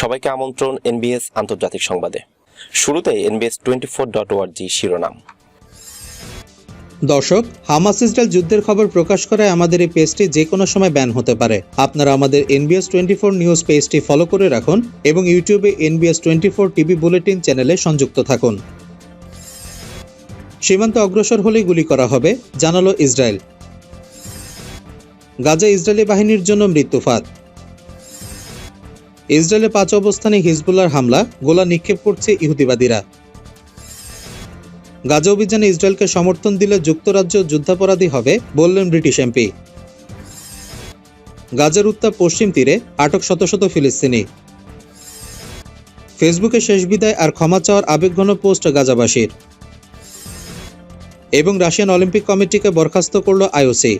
সবাইকে আমন্ত্রণ এনবিএস আন্তর্জাতিক সংবাদে। শুরুতে এনবিএস টোয়েন্টি ফোর ডট ওয়ার্জি শিরোনাম। দর্শক, হামাস ইসরায়েল যুদ্ধের খবর প্রকাশ করায় আমাদের এই পেজটি যে কোনো সময় ব্যান হতে পারে। আপনারা আমাদের এনবিএস টোয়েন্টি ফোর নিউজ পেজটি ফলো করে রাখুন এবং ইউটিউবে NBS twenty four TV bulletin চ্যানেলে সংযুক্ত থাকুন। সীমান্ত অগ্রসর হলেই গুলি করা হবে, জানালো ইসরায়েল। গাজা ইসরায়েলি বাহিনীর জন্য মৃত্যুফাত ইসরায়েলের পাঁচ অবস্থানে হিজবুল্লার হামলা, গোলা নিক্ষেপ করছে ইহুদিবাদীরা। গাজা অভিযানে ইসরায়েলকে সমর্থন দিলে যুক্তরাজ্য যুদ্ধাপরাধী হবে, বললেন ব্রিটিশ এমপি। গাজার উত্তাপ পশ্চিম তীরে, আটক শত শত ফিলিস্তিনি। ফেসবুকে শেষ বিদায় আর ক্ষমা চাওয়ার আবেগঘন পোস্ট গাজাবাসীর। এবং রাশিয়ান অলিম্পিক কমিটিকে বরখাস্ত করল আইওসি।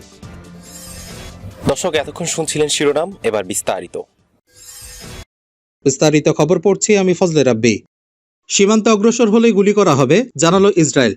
দর্শক, এতক্ষণ শুনছিলেন শিরোনাম, এবার বিস্তারিত। বিস্তারিত খবর পড়ছি আমি ফজলে রাব্বি। সীমান্ত অগ্রসর হলে গুলি করা হবে জানালো ইসরায়েল।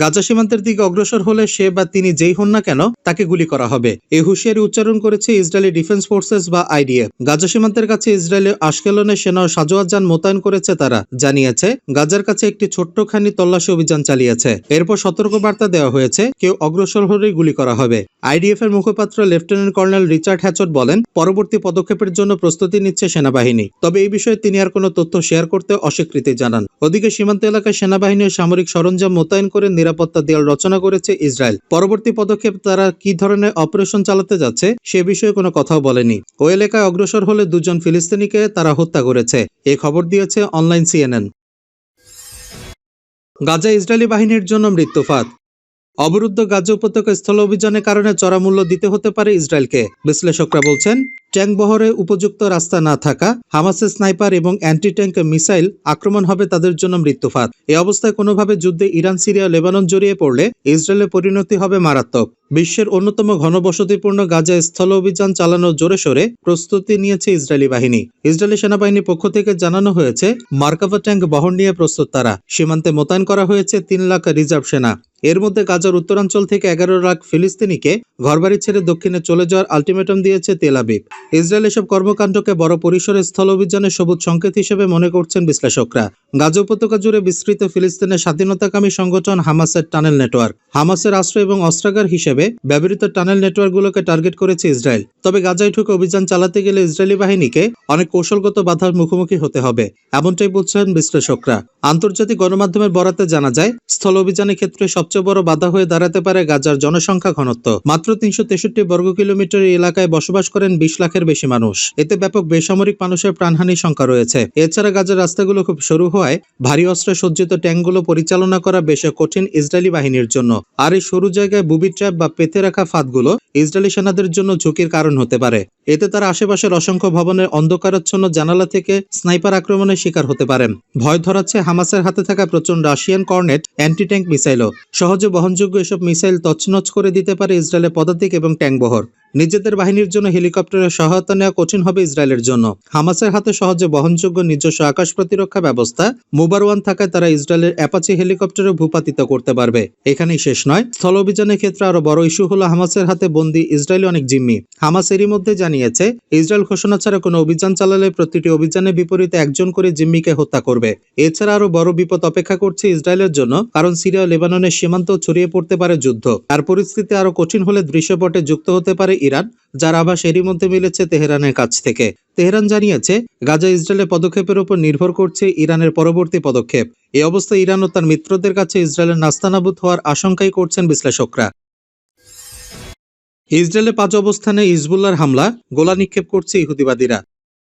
গাজা সীমান্তের দিকে অগ্রসর হলে সে বা তিনি যেই হন না কেন, তাকে গুলি করা হবে। এই হুঁশিয়ারি উচ্চারণ করেছে ইসরায়েলি ডিফেন্স ফোর্সেস বা আইডিএফ। গাজা সীমান্তের কাছে ইসরায়েলের আশকেলনে সেনা ও সাজোয়াত যান মোতায়েন করেছে তারা। জানিয়েছে, গাজার কাছে একটি ছোট্টখানি তল্লাশি অভিযান চালিয়েছে। এরপর সতর্ক বার্তা দেওয়া হয়েছে, কেউ অগ্রসর হলেই গুলি করা হবে। আইডিএফ এর মুখপাত্র লেফটেন্যান্ট কর্নেল রিচার্ড হ্যাচট বলেন, পরবর্তী পদক্ষেপের জন্য প্রস্তুতি নিচ্ছে সেনাবাহিনী। তবে এই বিষয়ে তিনি আর কোনো তথ্য শেয়ার করতে অস্বীকৃতি জানান। ওদিকে সীমান্ত এলাকায় সেনাবাহিনীর সামরিক সরঞ্জাম মোতায়েন করে নিরাপত্তা দেয়াল রচনা করেছে ইসরায়েল। পরবর্তী পদক্ষেপ তারা কি ধরনের অপারেশন চালাতে যাচ্ছে সে বিষয়ে কোনো কথাও বলেনি। ওই এলাকায় অগ্রসর হলে দুজন ফিলিস্তিনিকে তারা হত্যা করেছে। এই খবর দিয়েছে অনলাইন সিএনএন। গাজা ইসরায়েলি বাহিনীর জন্য মৃত্যুফাত। অবরুদ্ধ গাজা উপত্যকা স্থল অভিযানের কারণে চড়া মূল্য দিতে হতে পারে ইসরায়েলকে। বিশ্লেষকরা বলছেন ট্যাঙ্ক বহরে উপযুক্ত রাস্তা না থাকা, হামাসের স্নাইপার এবং অ্যান্টি ট্যাঙ্ক মিসাইল আক্রমণ হবে তাদের জন্য মৃত্যুফাত। এই অবস্থায় কোনোভাবে যুদ্ধে ইরান, সিরিয়া, লেবানন জড়িয়ে পড়লে ইসরায়েলের পরিণতি হবে মারাত্মক। বিশ্বের অন্যতম ঘনবসতিপূর্ণ গাজা স্থল অভিযান চালানোর জোরে সোরে প্রস্তুতি নিয়েছে ইসরায়েলি বাহিনী। ইসরায়েলি সেনাবাহিনীর পক্ষ থেকে জানানো হয়েছে, মার্কাভা ট্যাঙ্ক বহন নিয়ে প্রস্তুত তারা। সীমান্তে মোতায়েন করা হয়েছে তিন লাখ রিজার্ভ সেনা। এর মধ্যে গাজার উত্তরাঞ্চল থেকে এগারো লাখ ফিলিস্তিনিকে ঘরবাড়ি ছেড়ে দক্ষিণে চলে যাওয়ার আলটিমেটাম দিয়েছে তেল আবিব। ইসরায়েল এসব কর্মকাণ্ডকে বড় পরিসরে স্থল অভিযানের সবুজ সংকেত হিসেবে মনে করছেন বিশ্লেষকরা। গাজা উপত্যকা জুড়ে বিস্তৃত ফিলিস্তিনের স্বাধীনতাকামী সংগঠন হামাসের টানেল নেটওয়ার্ক। হামাসের আশ্রয় এবং অস্ত্রাগার হিসেবে ব্যবহৃত টানেল নেটওয়ার্কগুলোকে টার্গেট করেছে ইসরায়েল। তবে গাজায় ঢুকে অভিযান চালাতে গেলে ইসরায়েলি বাহিনীকে অনেক কৌশলগত বাধার মুখোমুখি হতে হবে, এমনটাই বলছেন বিশ্লেষকরা। আন্তর্জাতিক গণমাধ্যমের বরাতে জানা যায়, স্থল অভিযানের ক্ষেত্রে সবচেয়ে বড় বাধা হয়ে দাঁড়াতে পারে গাজার জনসংখ্যা ঘনত্ব। মাত্র তিনশো তেষট্টি বর্গ কিলোমিটার এলাকায় বসবাস করেন বিশ লাখের বেশি মানুষ। এতে ব্যাপক বেসামরিক মানুষের প্রাণহানির সংখ্যা রয়েছে। এছাড়া গাজার রাস্তাগুলো খুব সরু হওয়ায় ভারী অস্ত্রে সজ্জিত ট্যাঙ্কগুলো পরিচালনা করা বেশ কঠিন ইসরায়েলি বাহিনীর জন্য। আর এই সরু জায়গায় বুবি ট্র্যাপ বা পেতে রাখা ফাঁদগুলো ইসরায়েলি সেনাদের জন্য ঝুঁকির কারণ হতে পারে। এতে তারা আশেপাশের অসংখ্য ভবনের অন্ধকারাচ্ছন্ন জানালা থেকে স্নাইপার আক্রমণের শিকার হতে পারেন। ভয় ধরাচ্ছে হামাসের হাতে থাকা প্রচণ্ড রাশিয়ান কর্নেট অ্যান্টি ট্যাঙ্ক মিসাইলও। সহজে বহনযোগ্য এসব মিসাইল তছনছ করে দিতে পারে ইসরায়েলের পদাতিক এবং ট্যাঙ্ক বহর। নিজেদের বাহিনীর জন্য হেলিকপ্টারের সহায়তা নেওয়া কঠিন হবে ইসরায়েলের জন্য। হামাসের হাতে সহজে বহনযোগ্য নিজস্ব আকাশ প্রতিরক্ষা ব্যবস্থা মোবার ওয়ান থাকায় তারা ইসরায়েলের অ্যাপাচি হেলিকপ্টারে ভূপাতিত করতে পারবে। এখানেই শেষ নয়। স্থল অভিযানের ক্ষেত্রে আরও বড় ইস্যু হলো হামাসের হাতে বন্দি ইসরায়েলি অনেক জিম্মি। হামাস এরই মধ্যে জানিয়েছে, ইসরায়েল ঘোষণা ছাড়া কোনো অভিযান চালালে প্রতিটি অভিযানের বিপরীতে একজন করে জিম্মিকে হত্যা করবে। এছাড়া আরও বড় বিপদ অপেক্ষা করছে ইসরায়েলের জন্য, কারণ সিরিয়া লেবাননের সীমান্ত ছড়িয়ে পড়তে পারে যুদ্ধ। আর পরিস্থিতি আরও কঠিন হলে দৃশ্যপটে যুক্ত হতে পারে ইরান, যার আবার এরই মধ্যে মিলেছে তেহরানের কাছ থেকে। তেহরান জানিয়েছে, গাজা ইসরায়েলের পদক্ষেপের উপর নির্ভর করছে ইরানের পরবর্তী পদক্ষেপ। এ অবস্থায় ইরান ও তার মিত্রদের কাছে ইসরায়েলের নাস্তানাবুদ হওয়ার আশঙ্কাই করছেন বিশ্লেষকরা। ইসরায়েলের পাঁচ অবস্থানে ইসবুল্লার হামলা, গোলা নিক্ষেপ করছে ইহুদিবাদীরা।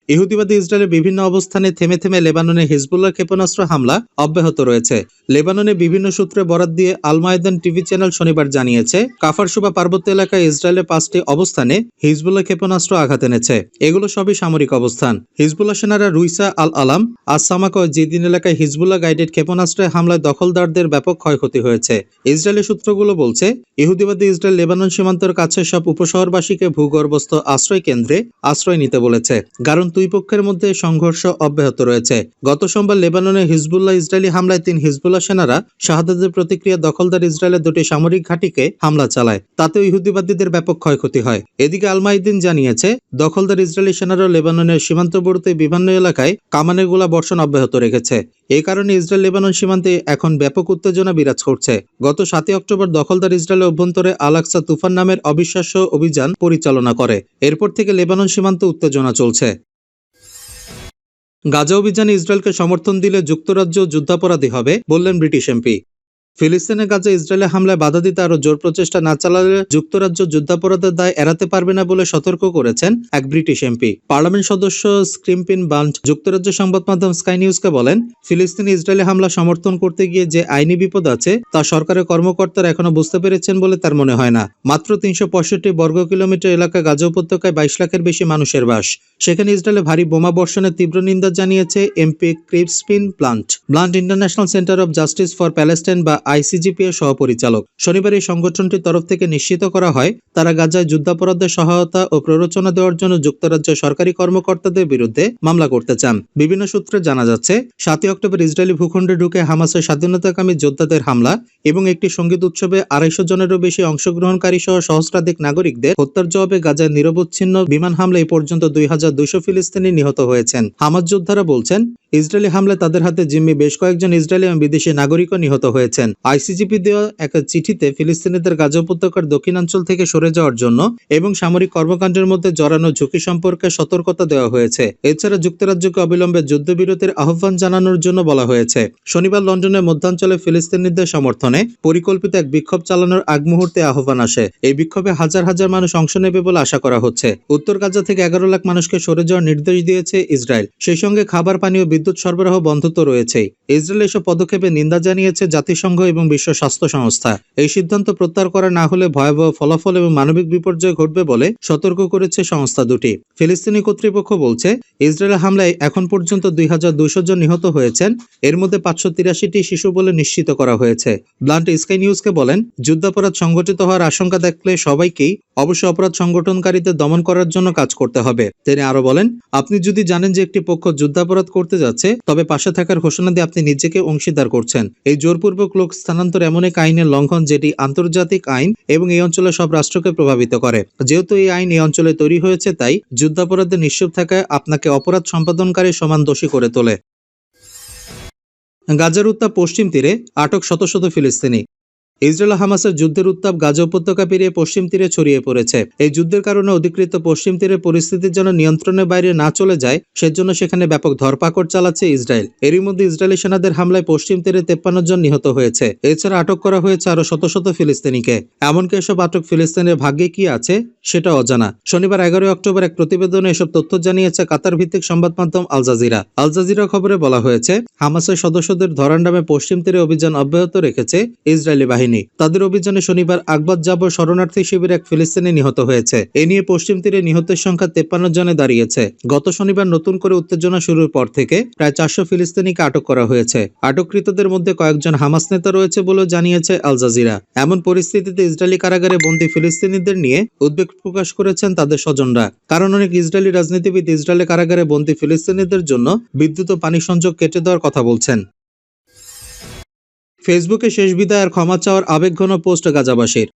ইহুদিবাদী ইসরায়েলের বিভিন্ন অবস্থানে থেমে থেমে লেবাননে হিজবুল্লাহ ক্ষেপণাস্ত্র হামলা অব্যাহত রয়েছে। লেবাননে বিভিন্ন সূত্রে বরাত দিয়ে আল মায়দান টিভি চ্যানেল শনিবার জানিয়েছে কাফারসুবা পার্বত্য এলাকায় ইসরায়েলের পাঁচটি অবস্থানে হিজবুল্লাহ ক্ষেপণাস্ত্র আঘাত এনেছে। এগুলো সবই সামরিক অবস্থান। হিজবুল্লাহ সেনারা রুইসা আল আলাম আসামাক ও জিদিন এলাকায় হিজবুল্লাহ গাইডেড ক্ষেপণাস্ত্রের হামলায় দখলদারদের ব্যাপক ক্ষয়ক্ষতি হয়েছে। ইসরায়েলি সূত্রগুলো বলছে, ইহুদিবাদী ইসরায়েল লেবানন সীমান্তের কাছে সব উপশহরবাসীকে ভূগর্ভস্থ আশ্রয় কেন্দ্রে আশ্রয় নিতে বলেছে। কারণ দুই পক্ষের মধ্যে সংঘর্ষ অব্যাহত রয়েছে। গত সোমবার লেবাননে হিজবুল্লাহ ইসরায়েলি হামলায় তিন হিজবুল্লাহ সেনারা শাহাদাতের প্রতিক্রিয়া দখলদার ইসরায়েলের দুটি সামরিক ঘাঁটিকে হামলা চালায়, তাতে ইহুদিবাদীদের ব্যাপক ক্ষয়ক্ষতি হয়। এদিকে আলমাইদিন জানিয়েছে, দখলদার ইসরায়েলি সেনারা লেবাননের সীমান্তবর্তী বিভিন্ন এলাকায় কামানের গোলা বর্ষণ অব্যাহত রেখেছে। এই কারণে ইসরায়েল লেবানন সীমান্তে এখন ব্যাপক উত্তেজনা বিরাজ করছে। গত সাতই অক্টোবর দখলদার ইসরায়েলের অভ্যন্তরে আলাক্সা তুফান নামের অবিশ্বাস্য অভিযান পরিচালনা করে। এরপর থেকে লেবানন সীমান্তে উত্তেজনা চলছে। গাজা অভিযানে ইসরায়েলকে সমর্থন দিলে যুক্তরাজ্য যুদ্ধাপরাধী হবে, বললেন ব্রিটিশ এমপি। ফিলিস্তিনের গাজা ইসরায়েলের হামলায় বাধা দিতে আরও জোর প্রচেষ্টা না চালালে যুক্তরাজ্য যুদ্ধাপরাধের দায় এড়াতে পারবে না বলে সতর্ক করেছেন এক ব্রিটিশ এমপি। পার্লামেন্ট সদস্য স্ক্রিমপিন বান্ট যুক্তরাজ্য সংবাদ মাধ্যম স্কাই নিউজকে বলেন, ফিলিস্তিনি ইসরায়েলি হামলা সমর্থন করতে গিয়ে যে আইনি বিপদ আছে, তা সরকারের কর্মকর্তারা এখনও বুঝতে পেরেছেন বলে তার মনে হয় না। মাত্র তিনশো পঁয়ষট্টি বর্গ কিলোমিটার এলাকা গাজা উপত্যকায় বাইশ লাখের বেশি মানুষের বাস। সেখানে ইসরায়েলে ভারী বোমা বর্ষণের তীব্র নিন্দা জানিয়েছে MP Crispin Blunt. Blunt international centre of justice for Palestine বা আইসিজিপি এর সহপরিচালক। শনিবার এই সংগঠনটির তরফ থেকে নিশ্চিত করা হয়, তারা গাজায় যুদ্ধাপরাধের সহায়তা ও প্ররোচনা দেওয়ার জন্য যুক্তরাজ্যের সরকারি কর্মকর্তাদের বিরুদ্ধে মামলা করতে চান। বিভিন্ন সূত্রে জানা যাচ্ছে, সাতই অক্টোবর ইসরায়েলি ভূখণ্ডে ঢুকে হামাসের স্বাধীনতাকামী যোদ্ধাদের হামলা এবং একটি সংগীত উৎসবে আড়াইশো জনেরও বেশি অংশগ্রহণকারী সহ সহস্রাধিক নাগরিকদের হত্যার জবাবে গাজায় নিরবচ্ছিন্ন বিমান হামলা এই পর্যন্ত দুই হাজার দুইশো ফিলিস্তিনি নিহত হয়েছেন। হামাজ যোদ্ধারা বলছেন ইসরায়েলি হামলায় তাদের হাতে জিম্মি বেশ কয়েকজন ইসরায়েলি এবং বিদেশি নাগরিকও নিহত হয়েছেন। আইসিজিপি দেওয়া এক চিঠিতে ফিলিস্তিনিদের গাজা উপত্যকার দক্ষিণাঞ্চল থেকে সরে যাওয়ার জন্য এবং সামরিক কর্মকাণ্ডের মধ্যে জড়ানো ঝুঁকি সম্পর্কে সতর্কতা দেওয়া হয়েছে। এছাড়া যুক্তরাজ্যকে অবিলম্বে যুদ্ধবিরতির আহ্বান জানানোর জন্য বলা হয়েছে। শনিবার লন্ডনের মধ্যাঞ্চলে ফিলিস্তিনিদের সমর্থনে পরিকল্পিত এক বিক্ষোভ চালানোর আগ মুহূর্তে আহ্বান আসে। এই বিক্ষোভে হাজার হাজার মানুষ অংশ নেবে বলে আশা করা হচ্ছে। উত্তর গাজা থেকে এগারো লাখ মানুষকে সরে যাওয়ার নির্দেশ দিয়েছে ইসরায়েল। সেই সঙ্গে খাবার, পানি ও বিদ্যুৎ সরবরাহ বন্ধ তো রয়েছেই। ইসরায়েল এসব পদক্ষেপে নিন্দা জানিয়েছে জাতিসংঘ এবং বিশ্ব স্বাস্থ্য সংস্থা। এই সিদ্ধান্ত প্রত্যাহার করা না হলে ভয়াবহ ফলাফল এবং মানবিক বিপর্যয় ঘটবে বলে সতর্ক করেছে সংস্থা দুটি। ফিলিস্তিনি কর্তৃপক্ষ বলছে ইসরায়েলের হামলায় এখন পর্যন্ত দুই হাজার দুইশো জন নিহত হয়েছেন। এর মধ্যে পাঁচশো তিরাশিটি শিশু বলে নিশ্চিত করা হয়েছে। ব্লান্ট স্কাই নিউজকে বলেন, যুদ্ধাপরাধ সংঘটিত হওয়ার আশঙ্কা দেখলে সবাইকেই অবশ্য অপরাধ সংগঠনকারীদের দমন করার জন্য কাজ করতে হবে। তিনি আরও বলেন, আপনি যদি জানেন যে একটি পক্ষ যুদ্ধাপরাধ করতে যাচ্ছে, তবে পাশে থাকার ঘোষণা দিয়ে আপনি নিজেকে অংশীদার করছেন। এই জোরপূর্বক লোক স্থানান্তর এমন এক আইনের লঙ্ঘন যেটি আন্তর্জাতিক আইন এবং এই অঞ্চলের সব রাষ্ট্রকে প্রভাবিত করে। যেহেতু এই আইন এই অঞ্চলে তৈরি হয়েছে, তাই যুদ্ধাপরাধে নিশ্চুপ থাকায় আপনাকে অপরাধ সম্পাদনকারী সমান দোষী করে তোলে। গাজার উত্তাপ পশ্চিম তীরে আটক শত শত ফিলিস্তিনি। ইসরায়েল হামাসের যুদ্ধের উত্তাপ গাজা উপত্যকা পেরিয়ে পশ্চিম তীরে ছড়িয়ে পড়েছে। এই যুদ্ধের কারণে অধিকৃত পশ্চিম তীরের পরিস্থিতি যেন নিয়ন্ত্রণের বাইরে না চলে যায়, সেজন্য সেখানে ব্যাপক ধরপাকড় চালাচ্ছে ইসরায়েল। এরই মধ্যে ইসরায়েলি সেনাদের হামলায় পশ্চিম তীরে তেপ্পান্ন জন নিহত হয়েছে। এছাড়া আটক করা হয়েছে আরও শত শত ফিলিস্তিনিকে। এমনকি এসব আটক ফিলিস্তিনের ভাগ্যে কি আছে, সেটা অজানা। শনিবার এগারোই অক্টোবর এক প্রতিবেদনে এসব তথ্য জানিয়েছে কাতার ভিত্তিক সংবাদ মাধ্যম আল জাজিরা। আল জাজিরা খবরে বলা হয়েছে, হামাসের সদস্যদের ধরার নামে পশ্চিম তীরে অভিযান অব্যাহত রেখেছে ইসরায়েলি বাহিনী। তাদের অভিযানে শনিবার আকবাদ জাবর শরণার্থী শিবিরে এক ফিলিস্তিনি নিহত হয়েছে। এ নিয়ে পশ্চিম তীরে নিহতের সংখ্যা তেপ্পান্ন জনে দাঁড়িয়েছে। গত শনিবার নতুন করে উত্তেজনা শুরুর পর থেকে প্রায় চারশো ফিলিস্তিনিকে আটক করা হয়েছে। আটককৃতদের মধ্যে কয়েকজন হামাস নেতা রয়েছে বলেও জানিয়েছে আল জাজিরা। এমন পরিস্থিতিতে ইসরায়েলি কারাগারে বন্দী ফিলিস্তিনিদের নিয়ে উদ্বেগ প্রকাশ করেছেন তাদের স্বজনরা। কারণ অনেক ইসরায়েলি রাজনীতিবিদ ইসরায়েলি কারাগারে বন্দী ফিলিস্তিনিদের জন্য বিদ্যুৎ ও পানি সংযোগ কেটে দেওয়ার কথা বলছেন। ফেসবুকে শেষ বিদায় আর ক্ষমা চাওয়ার আবেগঘন পোস্ট গাজাবাসীর।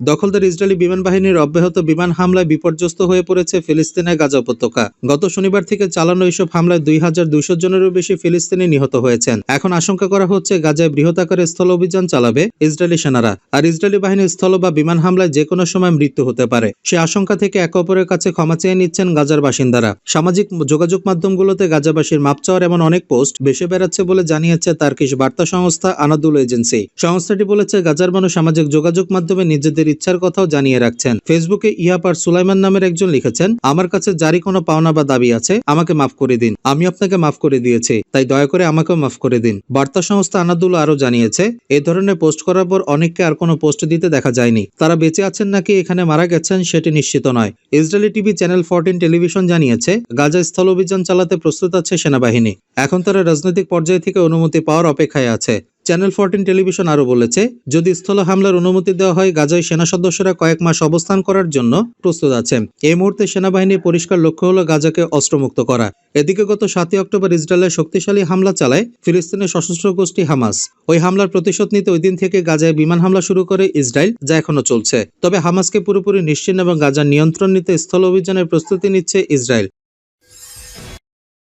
দখলদার ইসরায়েলি বিমান বাহিনীর অব্যাহত বিমান হামলায় বিপর্যস্ত হয়ে পড়েছে ফিলিস্তিনের গাজা উপত্যকা। গত শনিবার থেকে চালানো এইসব হামলায় দুই হাজার দুইশো জনেরও বেশি ফিলিস্তিনি নিহত হয়েছেন। এখন আশঙ্কা করা হচ্ছে গাজায় বৃহৎ আকারে স্থল অভিযান চালাবে ইসরায়েলি সেনারা। আর ইসরায়েলি বাহিনীর স্থল বা বিমান হামলায় যে কোনো সময় মৃত্যু হতে পারে। সে আশঙ্কা থেকে একে অপরের কাছে ক্ষমা চেয়ে নিচ্ছেন গাজার বাসিন্দারা। সামাজিক যোগাযোগ মাধ্যমগুলোতে গাজাবাসীর মাপ চাওয়ার এমন অনেক পোস্ট বেশি বেড়াচ্ছে বলে জানিয়েছে তার্কিশ বার্তা সংস্থা আনাদুল এজেন্সি। সংস্থাটি বলেছে, গাজার মানুষ সামাজিক যোগাযোগ মাধ্যমে নিজেদের ইচ্ছার কথাও জানিয়ে রাখছেন। ফেসবুকে ইয়াপার সুলাইমান নামের একজন লিখেছেন, আমার কাছে জারি কোনো পাওনা বা দাবি আছে, আমাকে মাফ করে দিন। আমি আপনাকে মাফ করে দিয়েছি, তাই দয়া করে আমাকেও মাফ করে দিন। বার্তা সংস্থা আনাদুল আরও জানিয়েছে, এ ধরনের পোস্ট করার পর অনেককে আর কোনো পোস্ট দিতে দেখা যায়নি। তারা বেঁচে আছেন নাকি এখানে মারা গেছেন সেটি নিশ্চিত নয়। Israeli TV channel fourteen television জানিয়েছে, গাজা স্থল অভিযান চালাতে প্রস্তুত আছে সেনাবাহিনী। এখন তারা রাজনৈতিক পর্যায় থেকে অনুমতি পাওয়ার অপেক্ষায় আছে। চ্যানেল ফোরটিন টেলিভিশন আরও বলেছে, যদি স্থল হামলার অনুমতি দেওয়া হয়, গাজায় সেনা সদস্যরা কয়েক মাস অবস্থান করার জন্য প্রস্তুত আছে এই মুহূর্তে সেনাবাহিনীর পরিষ্কার লক্ষ্য হল গাজাকে অস্ত্রমুক্ত করা। এদিকে গত সাতই অক্টোবর ইসরায়েলের শক্তিশালী হামলা চালায় ফিলিস্তিনের সশস্ত্র গোষ্ঠী হামাস। ওই হামলার প্রতিশোধ নিতে ওই দিন থেকে গাজায় বিমান হামলা শুরু করে ইসরায়েল, যা এখনও চলছে। তবে হামাসকে পুরোপুরি নিশ্চিন্ন এবং গাজার নিয়ন্ত্রণ নিতে স্থল অভিযানের প্রস্তুতি নিচ্ছে ইসরায়েল।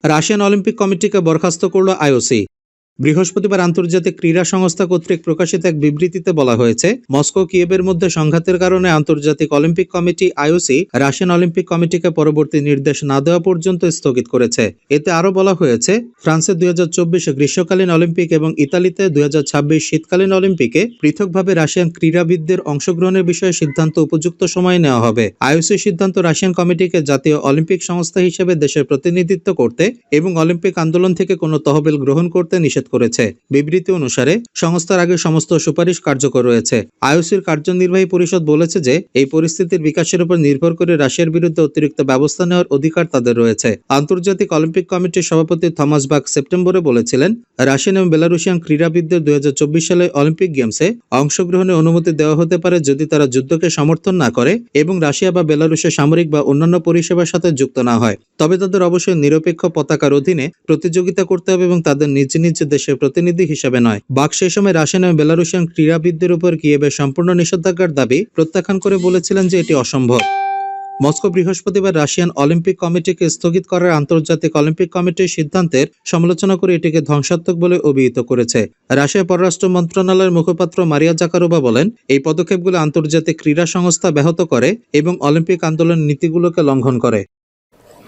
রাশিয়ান অলিম্পিক কমিটিকে বরখাস্ত করল আইওসি। বৃহস্পতিবার আন্তর্জাতিক ক্রীড়া সংস্থা কর্তৃক প্রকাশিত এক বিবৃতিতে বলা হয়েছে, মস্কো কিয়েবের মধ্যে সংঘাতের কারণে আন্তর্জাতিক Olympic committee IOC Russian Olympic কমিটিকে পরবর্তী নির্দেশ না দেওয়া পর্যন্ত স্থগিত করেছে। এতে আরও বলা হয়েছে, ফ্রান্সে দুই গ্রীষ্মকালীন অলিম্পিক এবং ইতালিতে দুই হাজার ছাব্বিশ শীতকালীন অলিম্পিকে পৃথকভাবে রাশিয়ান ক্রীড়াবিদদের অংশগ্রহণের বিষয়ে সিদ্ধান্ত উপযুক্ত সময়ে নেওয়া হবে। আইওসি সিদ্ধান্ত রাশিয়ান কমিটিকে জাতীয় অলিম্পিক সংস্থা হিসেবে দেশের প্রতিনিধিত্ব করতে এবং অলিম্পিক আন্দোলন থেকে কোনো তহবিল গ্রহণ করতে নিষেধ করেছে। বিবৃতি অনুসারে, সংস্থার আগে সমস্ত সুপারিশ কার্যকর রয়েছে। আইওসির কার্যনির্বাহী পরিষদ বলেছে যে, এই পরিস্থিতির বিকাশের উপর নির্ভর করে রাশিয়ার বিরুদ্ধে অতিরিক্ত ব্যবস্থা নেওয়ার অধিকার তাদের রয়েছে। আন্তর্জাতিক অলিম্পিক কমিটির সভাপতি থমাস বাক সেপ্টেম্বরে বলেছিলেন, রাশিয়ান এবং বেলারুশিয়ান ক্রীড়াবিদদের দু হাজার চব্বিশ সালে অলিম্পিক গেমসে অংশগ্রহণের অনুমতি দেওয়া হতে পারে যদি তারা যুদ্ধকে সমর্থন না করে এবং রাশিয়া বা বেলারুশের সামরিক বা অন্যান্য পরিষেবার সাথে যুক্ত না হয়। তবে তাদের অবশ্যই নিরপেক্ষ পতাকার অধীনে প্রতিযোগিতা করতে হবে এবং তাদের নিজ নিজ দেশের প্রতিনিধি হিসেবে নয়। বাক সেই সময় রাশিয়ান এবং বেলারুশিয়ান ক্রীড়াবিদদের উপর কিয়েবের সম্পূর্ণ নিষেধাজ্ঞার দাবি প্রত্যাখ্যান করে বলেছিলেন যে এটি অসম্ভব। মস্কো বৃহস্পতিবার রাশিয়ান অলিম্পিক কমিটিকে স্থগিত করার আন্তর্জাতিক অলিম্পিক কমিটির সিদ্ধান্তের সমালোচনা করে এটিকে ধ্বংসাত্মক বলে অভিহিত করেছে। রাশিয়ার পররাষ্ট্র মন্ত্রণালয়ের মুখপাত্র মারিয়া জাকারোবা বলেন, এই পদক্ষেপগুলো আন্তর্জাতিক ক্রীড়া সংস্থা ব্যাহত করে এবং অলিম্পিক আন্দোলন নীতিগুলোকে লঙ্ঘন করে।